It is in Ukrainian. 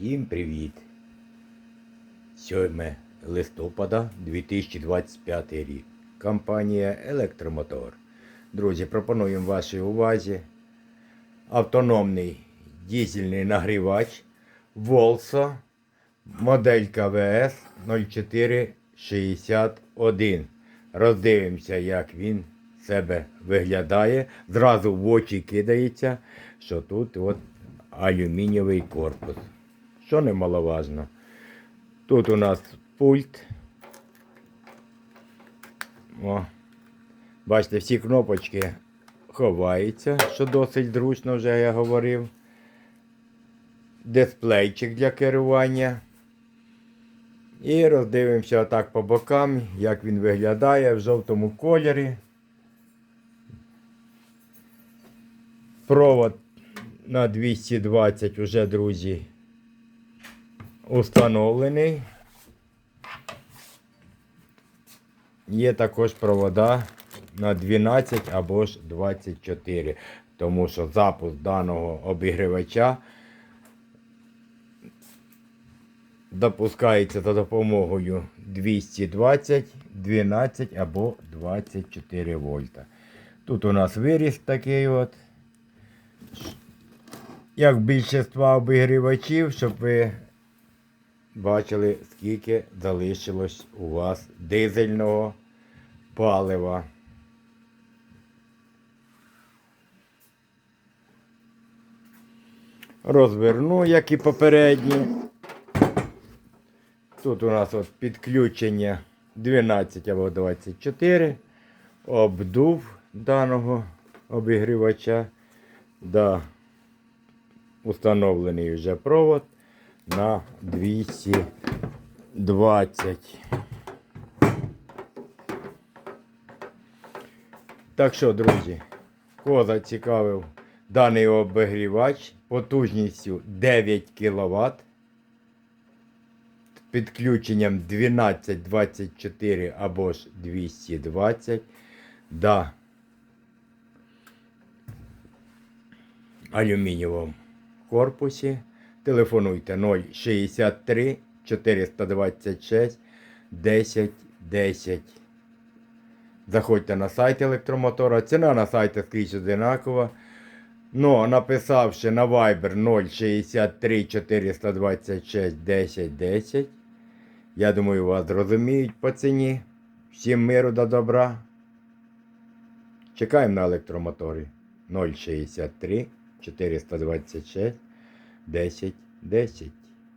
Всім привіт! 7 листопада 2025 рік. Компанія Електромотор. Друзі, пропонуємо вашій увазі автономний дізельний нагрівач Volso модель КВС 0461. Роздивимося, як він себе виглядає. Зразу в очі кидається, що тут от алюмінієвий корпус. Що немаловажно. Тут у нас пульт. О. Бачите, всі кнопочки ховаються, що досить зручно вже я говорив. Дисплейчик для керування. І роздивимося отак по бокам, як він виглядає в жовтому кольорі. Провод на 220 уже, друзі, установлений. Є також провода на 12 або ж 24, тому що запуск даного обігрівача допускається за допомогою 220, 12 або 24 вольта. Тут у нас виріс такий от. Як більшість обігрівачів, щоб ви бачили, скільки залишилось у вас дизельного палива. Розверну, як і попередні. Тут у нас от підключення 12 або 24, обдув даного обігрівача. Да, установлений вже провод на 220. Так що, друзі, кого зацікавив даний обігрівач потужністю 9 кВт підключенням 1224 або ж 220 да алюмінієвому корпусі. Телефонуйте 063 426 10 10. Заходьте на сайт електромотора. Ціна на сайті скрізь одинакова. Ну, написавши на Viber 063 426 10 10. Я думаю, вас зрозуміють по ціні. Всім миру та добра. Чекаємо на електромоторі 063 426 10 10.